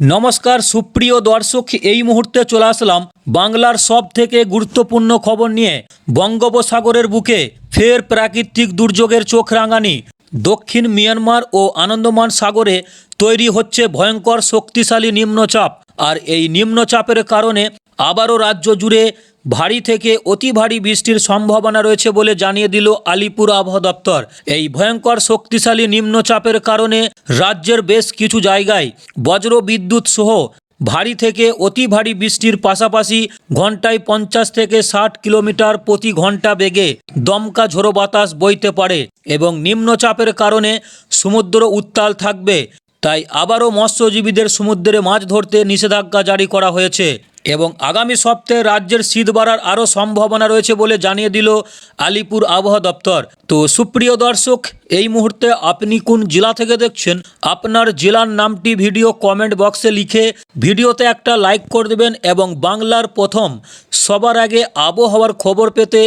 নমস্কার, সুপ্রিয় দর্শক, এই মুহূর্তে চলে আসলাম বাংলার সব থেকে গুরুত্বপূর্ণ খবর নিয়ে বঙ্গোপসাগরের বুকে ফের প্রাকৃতিক দুর্যোগের চোখ রাঙানি। দক্ষিণ মিয়ানমার ও আনন্দমান সাগরে তৈরি হচ্ছে ভয়ঙ্কর শক্তিশালী নিম্নচাপ। আর এই নিম্নচাপের কারণে আবারও রাজ্য জুড়ে ভারী থেকে অতি ভারী বৃষ্টির সম্ভাবনা রয়েছে বলে জানিয়ে দিল আলিপুর আবহাওয়া দপ্তর। এই ভয়ঙ্কর শক্তিশালী নিম্নচাপের কারণে রাজ্যের বেশ কিছু জায়গায় বজ্র বিদ্যুৎ সহ ভারী থেকে অতি ভারী বৃষ্টির পাশাপাশি ঘন্টায় পঞ্চাশ থেকে ষাট কিলোমিটার প্রতি ঘণ্টা বেগে দমকা ঝোড়ো বাতাস বইতে পারে এবং নিম্নচাপের কারণে সমুদ্র উত্তাল থাকবে। তাই আবারও মৎস্যজীবীদের সমুদ্রে মাছ ধরতে নিষেধাজ্ঞা জারি করা হয়েছে। এবং আগামী সপ্তাহে রাজ্যের শীত বাড়ার আরও সম্ভাবনা রয়েছে বলে জানিয়ে দিল আলিপুর আবহাওয়া দপ্তর। তো সুপ্রিয় দর্শক এই মুহূর্তে আপনি কোন জেলা থেকে দেখছেন, আপনার জেলার নামটি ভিডিও কমেন্ট বক্সে লিখে ভিডিওতে একটা লাইক করে দেবেন এবং বাংলার প্রথম সবার আগে আবহাওয়ার খবর পেতে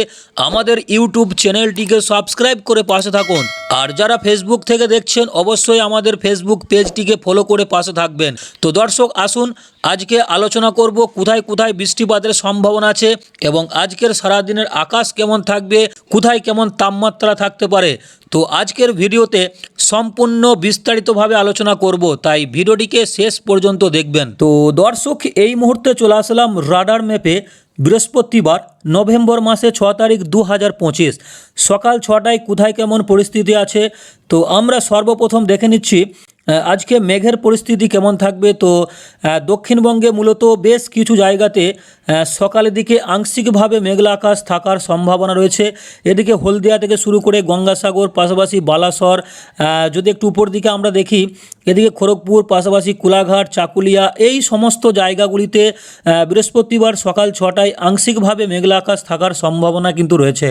আমাদের ইউটিউব চ্যানেলটিকে সাবস্ক্রাইব করে পাশে থাকুন। আর যারা ফেসবুক থেকে দেখছেন, অবশ্যই আমাদের ফেসবুক পেজটিকে ফলো করে পাশে থাকবেন। তো দর্শক, আসুন, আজকে আলোচনা করব কোথায় কোথায় বৃষ্টিপাতের সম্ভাবনা আছে এবং আজকের সারাদিনের আকাশ কেমন থাকবে, কোথায় কেমন তাপমাত্রা থাকতে পারে। তো আজকের ভিডিওতে সম্পূর্ণ বিস্তারিতভাবে আলোচনা করব, তাই ভিডিওটিকে শেষ পর্যন্ত দেখবেন। তো দর্শক, এই মুহূর্তে চলে আসলাম রাডার ম্যাপে বৃহস্পতিবার, নভেম্বর মাসে ছ তারিখ দু হাজার পঁচিশ। সকাল ছটায় কোথায় কেমন পরিস্থিতি আছে? তো আমরা সর্বপ্রথম দেখে নিচ্ছি আজকে মেঘের পরিস্থিতি কেমন থাকবে? তো দক্ষিণবঙ্গে মূলত বেশ কিছু জায়গাতে সকালের দিকে আংশিকভাবে মেঘলা আকাশ থাকার সম্ভাবনা রয়েছে। এদিকে হলদিয়া থেকে শুরু করে গঙ্গাসাগর, পাশাপাশি বালাসর যদি একটু উপর দিকে আমরা দেখি, এদিকে খড়গপুর, পাশাপাশি কোলাঘাট, চাকুলিয়া, এই সমস্ত জায়গাগুলিতে বৃহস্পতিবার সকাল ছটায় আংশিকভাবে মেঘলা আকাশ থাকার সম্ভাবনা কিন্তু রয়েছে।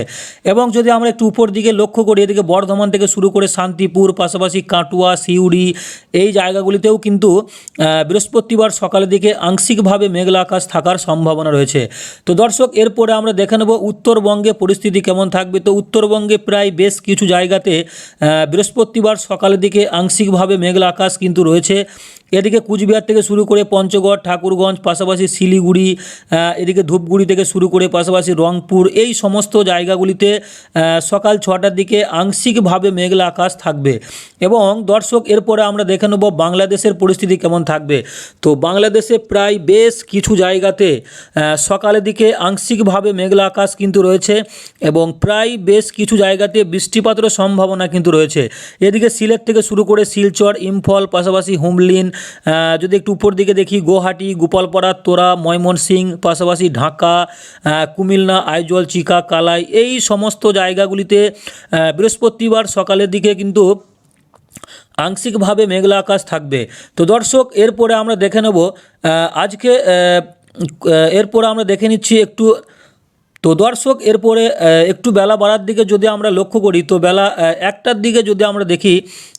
এবং যদি আমরা একটু উপর দিকে লক্ষ্য করি, এদিকে বর্ধমান থেকে শুরু করে শান্তিপুর, পাশাপাশি কাটুয়া, সিউড়ি এই জায়গাগুলিতেও কিন্তু বৃহস্পতিবার সকালের দিকে আংশিকভাবে মেঘলা আকাশ থাকার সম্ভাবনা রয়েছে। তো দর্শক, এরপরে আমরা দেখে নেব উত্তরবঙ্গে পরিস্থিতি কেমন থাকবে। তো উত্তরবঙ্গে প্রায় বেশ কিছু জায়গাতে বৃহস্পতিবার সকালের দিকে আংশিকভাবে মেঘলা আকাশ কিন্তু রয়েছে। এদিকে কুচবিহার থেকে শুরু করে পঞ্চগড়, ঠাকুরগঞ্জ, পাশাপাশি শিলিগুড়ি এদিকে ধূপগুড়ি থেকে শুরু করে পাশাপাশি রংপুর, এই সমস্ত জায়গাগুলিতে সকাল ছটার দিকে আংশিকভাবে মেঘলা আকাশ থাকবে। এবং দর্শক, এরপরে আমরা দেখে নেব বাংলাদেশের পরিস্থিতি কেমন থাকবে। তো বাংলাদেশে প্রায় বেশ কিছু জায়গাতে সকালের দিকে আংশিকভাবে মেঘলা আকাশ কিন্তু রয়েছে এবং প্রায় বেশ কিছু জায়গাতে বৃষ্টিপাতের সম্ভাবনা কিন্তু রয়েছে। এদিকে সিলেট থেকে শুরু করে শিলচর, ইম্ফল, পাশাপাশি হুমলিন যদি একটু উপর দিকে দেখি, গুয়াহাটি, গোপালপাড়া, তোরা ময়মনসিং পাশাপাশি ঢাকা কুমিল্লা, আইজল, চিকা, কালাই, এই সমস্ত জায়গাগুলিতে বৃহস্পতিবার সকালের দিকে কিন্তু আংশিকভাবে মেঘলা আকাশ থাকবে। তো দর্শক, এরপরে আমরা দেখে নেব আজকে এরপরে আমরা দেখে নিচ্ছি একটু তো দর্শক, এরপরে একটু বেলা বাড়ার দিকে যদি আমরা লক্ষ্য করি, তো বেলা একটার দিকে যদি আমরা দেখি,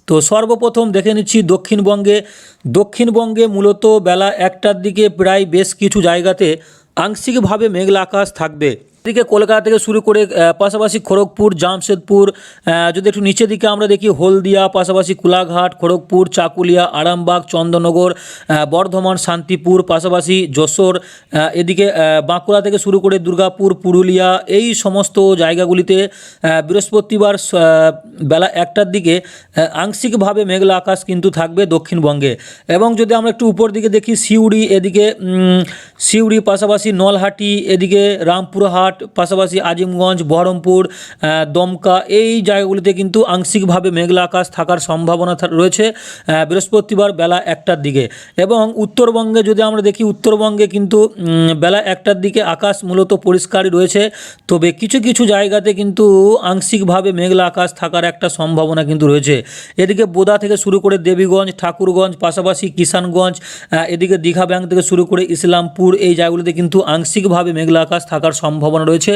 তো সর্বপ্রথম দেখে নিচ্ছি দক্ষিণবঙ্গে। দক্ষিণবঙ্গে মূলত বেলা একটার দিকে প্রায় বেশ কিছু জায়গাতে আংশিকভাবে মেঘলা আকাশ থাকবে। এদিকে কলকাতা থেকে শুরু করে পাশাপাশি খড়গপুর জামশেদপুর যদি একটু নিচের দিকে আমরা দেখি হলদিয়া পাশাপাশি কোলাঘাট খড়গপুর চাকুলিয়া আরামবাগ চন্দননগর আহ, বর্ধমান শান্তিপুর পাশাপাশি যশোর এদিকে বাঁকুড়া থেকে শুরু করে দুর্গাপুর পুরুলিয়া এই সমস্ত জায়গাগুলিতে বৃহস্পতিবার বেলা একটার দিকে আংশিকভাবে মেঘলা আকাশ কিন্তু থাকবে দক্ষিণবঙ্গে। এবং যদি আমরা একটু উপর দিকে দেখি সিউড়ি এদিকে সিউড়ি পাশাপাশি নলহাটি এদিকে রামপুরহাট পাশাপাশি আজিমগঞ্জ, বহরমপুর দমকা, এই জায়গাগুলিতে কিন্তু আংশিকভাবে মেঘলা আকাশ থাকার সম্ভাবনা রয়েছে বৃহস্পতিবার বেলা একটার দিকে। এবং উত্তরবঙ্গে যদি আমরা দেখি, উত্তরবঙ্গে কিন্তু বেলা একটার দিকে আকাশ মূলত পরিষ্কারই রয়েছে। তবে কিছু কিছু জায়গাতে কিন্তু আংশিকভাবে মেঘলা আকাশ থাকার একটা সম্ভাবনা কিন্তু রয়েছে। এদিকে বোদা থেকে শুরু করে দেবীগঞ্জ, ঠাকুরগঞ্জ, পাশাপাশি কিষানগঞ্জ এদিকে দীঘা ব্যাংক থেকে শুরু করে ইসলামপুর, এই জায়গাগুলিতে কিন্তু আংশিকভাবে মেঘলা আকাশ থাকার সম্ভাবনা রয়েছে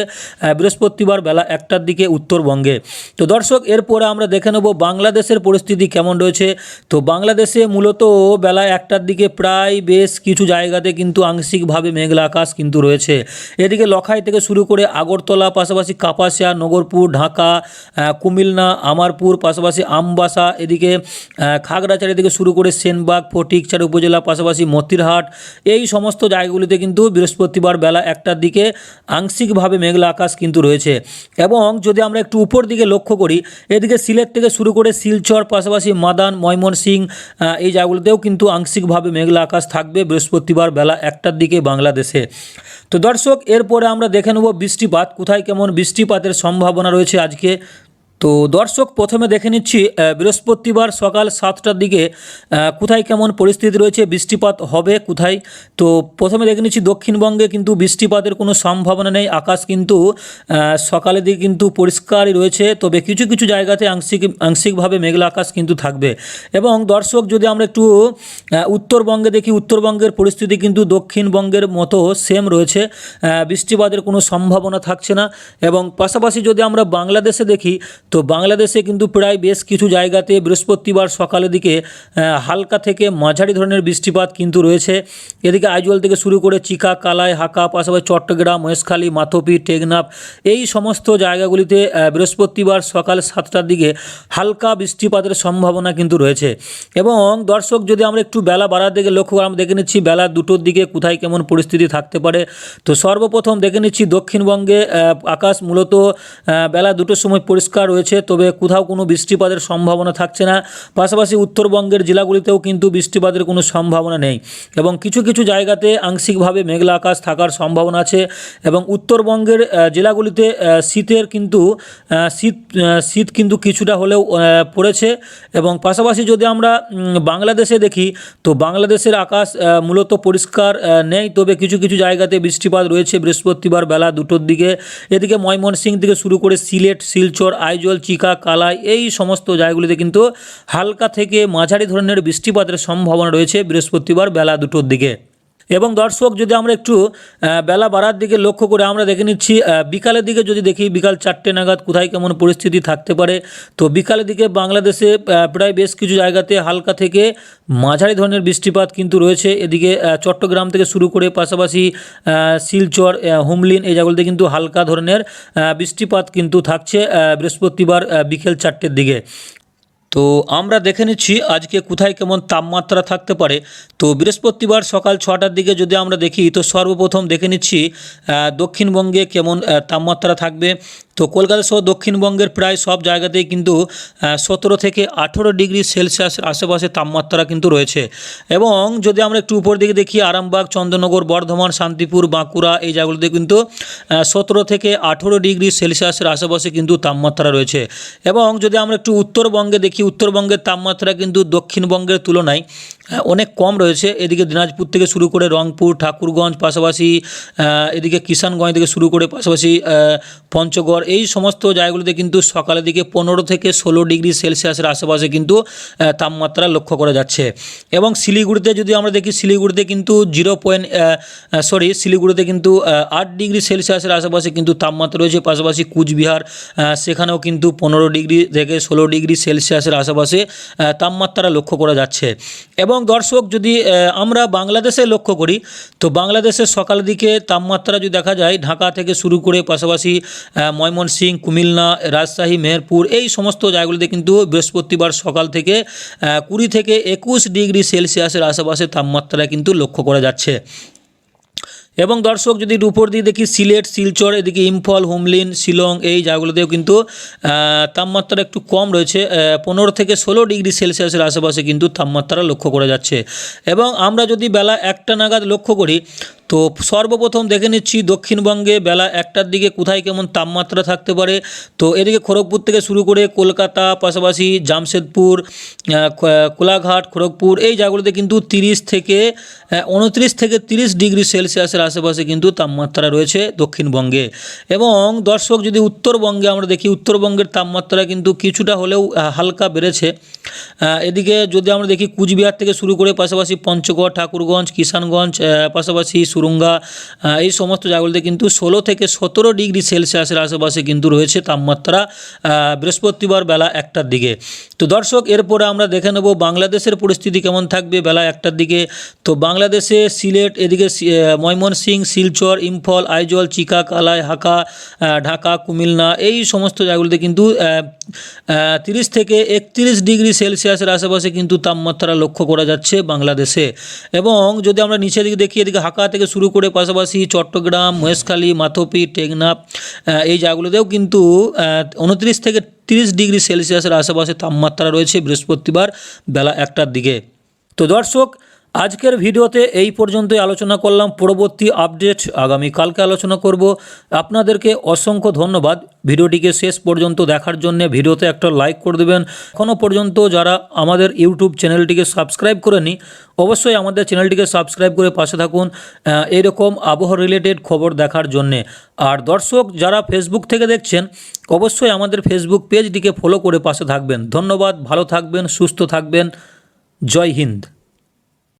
বৃহস্পতিবার বেলা একটার দিকে উত্তরবঙ্গে। তো দর্শক, এরপরে আমরা দেখে নেব বাংলাদেশের পরিস্থিতি কেমন রয়েছে। তো বাংলাদেশে মূলত বেলা একটার দিকে প্রায় বেশ কিছু জায়গাতে কিন্তু আংশিকভাবে মেঘলা আকাশ কিন্তু রয়েছে। এদিকে লখাই থেকে শুরু করে আগরতলা, পাশাপাশি কাপাসিয়া, নগরপুর, ঢাকা কুমিল্লা, আমারপুর, পাশাপাশি আমবাসা, এদিকে খাগড়াছড়ি থেকে শুরু করে সেনবাগ, ফটিকছড়ি উপজেলা, পাশাপাশি মতিরহাট, এই সমস্ত জায়গাগুলিতে কিন্তু বৃহস্পতিবার বেলা একটার দিকে আংশিকভাবে মেঘলা আকাশ কিন্তু রয়েছে। এবং যদি আমরা একটু উপর দিকে লক্ষ্য করি, এদিকে সিলেট থেকে শুরু করে শিলচর, পাশাপাশি মাদান ময়মনসিং এই জায়গাগুলোতেও কিন্তু আংশিকভাবে মেঘলা আকাশ থাকবে বৃহস্পতিবার বেলা একটার দিকে বাংলাদেশে। তো দর্শক, এরপরে আমরা দেখে নেব বৃষ্টিপাত। কোথায় কেমন বৃষ্টিপাতের সম্ভাবনা রয়েছে আজকে? তো দর্শক, প্রথমে দেখে নিচ্ছি বৃহস্পতিবার সকাল সাতটার দিকে কোথায় কেমন পরিস্থিতি রয়েছে, বৃষ্টিপাত হবে কোথায়? তো প্রথমে দেখে নিচ্ছি, দক্ষিণবঙ্গে কিন্তু বৃষ্টিপাতের কোনো সম্ভাবনা নেই, আকাশ কিন্তু সকালের দিকে কিন্তু পরিষ্কারই রয়েছে, তবে কিছু কিছু জায়গাতে আংশিক, আংশিকভাবে মেঘলা আকাশ কিন্তু থাকবে। এবং দর্শক, যদি আমরা একটু উত্তরবঙ্গে দেখি, উত্তরবঙ্গের পরিস্থিতি কিন্তু দক্ষিণবঙ্গের মতো সেম রয়েছে বৃষ্টিপাতের কোনো সম্ভাবনা থাকছে না। এবং পাশাপাশি যদি আমরা বাংলাদেশে দেখি তো বাংলাদেশে কিন্তু প্রায় বেশ কিছু জায়গাতে বৃহস্পতিবার সকালের দিকে হালকা থেকে মাঝারি ধরনের বৃষ্টিপাত কিন্তু রয়েছে। এদিকে আইজল থেকে শুরু করে চিকা, কালাই, হাকা, পাশাপাশি চট্টগ্রাম, মহেশখালী, মাথপি, টেকনাফ এই সমস্ত জায়গাগুলিতে বৃহস্পতিবার সকাল সাতটার দিকে হালকা বৃষ্টিপাতের সম্ভাবনা কিন্তু রয়েছে। এবং দর্শক, যদি আমরা একটু বেলা বাড়ার দিকে লক্ষ্য করে আমরা দেখে নিচ্ছি বেলা দুটোর দিকে কোথায় কেমন পরিস্থিতি থাকতে পারে। তো সর্বপ্রথম দেখে নিচ্ছি দক্ষিণবঙ্গে আকাশ মূলত বেলা দুটোর সময় পরিষ্কার রয়েছে, তবে কোথাও কোনো বৃষ্টিপাতের সম্ভাবনা থাকছে না। পাশাপাশি উত্তরবঙ্গের জেলাগুলিতেও কিন্তু বৃষ্টিপাতের কোনো সম্ভাবনা নেই এবং কিছু কিছু জায়গাতে আংশিকভাবে মেঘলা আকাশ থাকার সম্ভাবনা আছে এবং উত্তরবঙ্গের জেলাগুলিতে শীতের কিন্তু শীত শীত কিন্তু কিছুটা হলেও পড়েছে এবং পাশাপাশি যদি আমরা বাংলাদেশে দেখি, তো বাংলাদেশের আকাশ মূলত পরিষ্কার নেই। তবে কিছু কিছু জায়গাতে বৃষ্টিপাত রয়েছে বৃহস্পতিবার বেলা দুটোর দিকে। এদিকে ময়মনসিং থেকে শুরু করে সিলেট, শিলচর, আইজল চিকা কালা এই সমস্ত জায়গাগুলিতে কিন্তু হালকা থেকে মাঝারি ধরনের বৃষ্টিপাতের সম্ভাবনা রয়েছে বৃহস্পতিবার বেলা দুটোর দিকে। এবং দর্শক, যদি আমরা একটু বেলা বাড়ার দিকে লক্ষ্য করে আমরা দেখে নিচ্ছি বিকালের দিকে যদি দেখি বিকাল চারটে নাগাদ কোথায় কেমন পরিস্থিতি থাকতে পারে, তো বিকালের দিকে বাংলাদেশে প্রায় বেশ কিছু জায়গাতে হালকা থেকে মাঝারি ধরনের বৃষ্টিপাত কিন্তু রয়েছে। এদিকে চট্টগ্রাম থেকে শুরু করে পাশাপাশি শিলচর হুমলিন এই জায়গাগুলিতে কিন্তু হালকা ধরনের বৃষ্টিপাত কিন্তু থাকছে বৃহস্পতিবার বিকেল চারটের দিকে। তো আমরা দেখে নিচ্ছি আজকে কোথায় কেমন তাপমাত্রা থাকতে পারে। তো বৃহস্পতিবার সকাল ছটার দিকে যদি আমরা দেখি, তো সর্বপ্রথম দেখে নিচ্ছি দক্ষিণবঙ্গে কেমন তাপমাত্রা থাকবে। তো কলকাতা সহ দক্ষিণবঙ্গের প্রায় সব জায়গাতেই কিন্তু সতেরো থেকে আঠেরো ডিগ্রি সেলসিয়াসের আশেপাশে তাপমাত্রা কিন্তু রয়েছে। এবং যদি আমরা একটু উপর দিকে দেখি, আরামবাগ, চন্দ্রনগর, বর্ধমান, শান্তিপুর, বাঁকুড়া, এই জায়গাগুলোতে কিন্তু সতেরো থেকে আঠেরো ডিগ্রি সেলসিয়াসের আশেপাশে কিন্তু তাপমাত্রা রয়েছে। এবং যদি আমরা একটু উত্তরবঙ্গে দেখি উত্তরবঙ্গের তাপমাত্রা কিন্তু দক্ষিণবঙ্গের তুলনায় অনেক কম রয়েছে। এদিকে দিনাজপুর থেকে শুরু করে রংপুর, ঠাকুরগঞ্জ পাশাপাশি এদিকে কিষানগঞ্জ থেকে শুরু করে পাশাপাশি পঞ্চগড়। এই সমস্ত জায়গাগুলিতে কিন্তু সকালের দিকে পনেরো থেকে ষোলো ডিগ্রি সেলসিয়াসের আশেপাশে কিন্তু তাপমাত্রা লক্ষ্য করা যাচ্ছে। এবং শিলিগুড়িতে যদি আমরা দেখি, শিলিগুড়িতে কিন্তু জিরো পয়েন্ট সরি, শিলিগুড়িতে কিন্তু আট ডিগ্রি সেলসিয়াসের আশেপাশে কিন্তু তাপমাত্রা রয়েছে। পাশাপাশি কুচবিহার সেখানেও কিন্তু পনেরো ডিগ্রি থেকে ষোলো ডিগ্রি সেলসিয়াসের আশেপাশে তাপমাত্রা লক্ষ্য করা যাচ্ছে। এবং দর্শক, যদি আমরা বাংলাদেশে লক্ষ্য করি, তো বাংলাদেশে সকাল দিকে তাপমাত্রা যদি দেখা যায়, ঢাকা থেকে শুরু করে পাশাপাশি ময়মনসিং, কুমিল্লা, রাজশাহী, মেহেরপুর, এই সমস্ত জায়গাগুলিতে কিন্তু বৃহস্পতিবার সকাল থেকে কুড়ি থেকে একুশ ডিগ্রি সেলসিয়াসের আশেপাশে তাপমাত্রা কিন্তু লক্ষ্য করা যাচ্ছে। এবং দর্শক যদি উপর দিয়ে দেখি, সিলেট, শিলচর, এদিকে ইম্ফল, হুমলিন, শিলং, এই জায়গাগুলোতেও কিন্তু তাপমাত্রা একটু কম রয়েছে। পনেরো থেকে ষোলো ডিগ্রি সেলসিয়াসের আশেপাশে কিন্তু তাপমাত্রা লক্ষ্য করা যাচ্ছে। এবং আমরা যদি বেলা একটা নাগাদ লক্ষ্য করি তো সর্বপ্রথম দেখে নিচ্ছি দক্ষিণবঙ্গে বেলা একটার দিকে কোথায় কেমন তাপমাত্রা থাকতে পারে। তো এদিকে খড়গপুর থেকে শুরু করে কলকাতা, পাশাপাশি জামশেদপুর কোলাঘাট, খড়গপুর, এই জায়গাগুলোতে কিন্তু তিরিশ থেকে উনত্রিশ থেকে তিরিশ ডিগ্রি সেলসিয়াসের আশেপাশে কিন্তু তাপমাত্রা রয়েছে দক্ষিণবঙ্গে। এবং দর্শক, যদি উত্তরবঙ্গে আমরা দেখি, উত্তরবঙ্গের তাপমাত্রা কিন্তু কিছুটা হলেও হালকা বেড়েছে। এদিকে যদি আমরা দেখি কুচবিহার থেকে শুরু করে পাশাপাশি পঞ্চগড়, ঠাকুরগঞ্জ, কিষানগঞ্জ পাশাপাশি সুরঙ্গা এই সমস্ত জায়গাগুলিতে কিন্তু ষোলো থেকে সতেরো ডিগ্রি সেলসিয়াসের আশেপাশে কিন্তু রয়েছে তাপমাত্রা বৃহস্পতিবার বেলা একটার দিকে। তো দর্শক, এরপরে আমরা দেখে নেব বাংলাদেশের পরিস্থিতি কেমন থাকবে বেলা একটার দিকে। তো বাংলাদেশে সিলেট, এদিকে ময়মনসিং শিলচর, ইম্ফল, আইজল চিকা কালাই হাকা ঢাকা, কুমিল্লা, এই সমস্ত জায়গাগুলিতে কিন্তু তিরিশ থেকে একত্রিশ ডিগ্রি সেলসিয়াসের আশেপাশে কিন্তু তাপমাত্রা লক্ষ্য করা যাচ্ছে বাংলাদেশে। এবং যদি আমরা নিচের দিকে দেখি, এদিকে হাকা থেকে শুরু করে পাশাপাশি চট্টগ্রাম, মহেশখালী, মাথপি, টেকনাফ এই জায়গাগুলোতেও কিন্তু উনত্রিশ থেকে তিরিশ ডিগ্রি সেলসিয়াসের আশেপাশে তাপমাত্রা রয়েছে বৃহস্পতিবার বেলা একটার দিকে। তো দর্শক আজকের ভিডিওতে এই পর্যন্তই আলোচনা করলাম। পরবর্তী আপডেট আগামী কালকে আলোচনা করব। আপনাদেরকে অসংখ্য ধন্যবাদ। ভিডিওটিকে শেষ পর্যন্ত দেখার জন্য ভিডিওতে একটা লাইক করে দেবেন। এখনও পর্যন্ত যারা আমাদের ইউটিউব চ্যানেলটিকে সাবস্ক্রাইব করেনি অবশ্যই আমাদের চ্যানেলটিকে সাবস্ক্রাইব করে পাশে থাকুন আহ, এইরকম আবহাওয়া রিলেটেড খবর দেখার জন্যে। আর দর্শক যারা ফেসবুক থেকে দেখছেন অবশ্যই আমাদের ফেসবুক পেজটিকে ফলো করে পাশে থাকবেন। ধন্যবাদ ভালো থাকবেন সুস্থ থাকবেন। জয় হিন্দ।